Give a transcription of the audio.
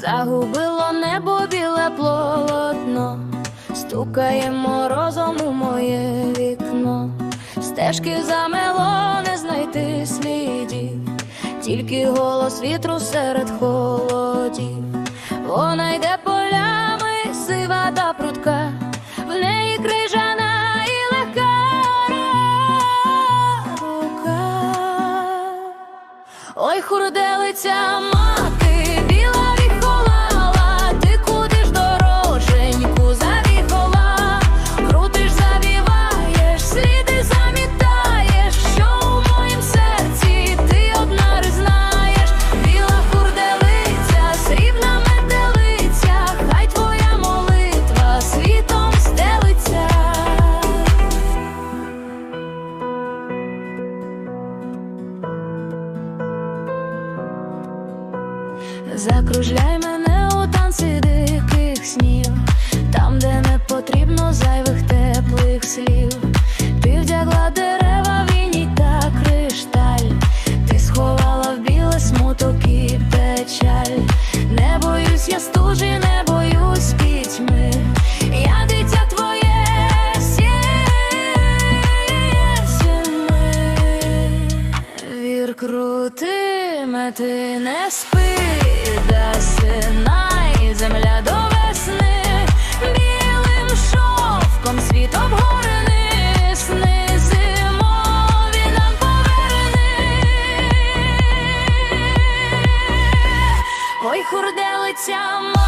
Загубило небо біле полотно, стукає морозом у моє вікно, стежки замело не знайти слідів, тільки голос вітру серед холодів. Вона йде полями, сива та прутка, в неї крижана і легка рука. Ой, хурделиця мати, Закружляй мене у танці диких снів, там, де не потрібно зайвих теплих слів. Ти вдягла дерева, віній та кришталь, ти сховала в біле смуток і печаль. Не боюсь, я стужі, не боюсь пітьми. Я дитя твоє сєсіми. Вір крутиме, ти не спи. хурделиця.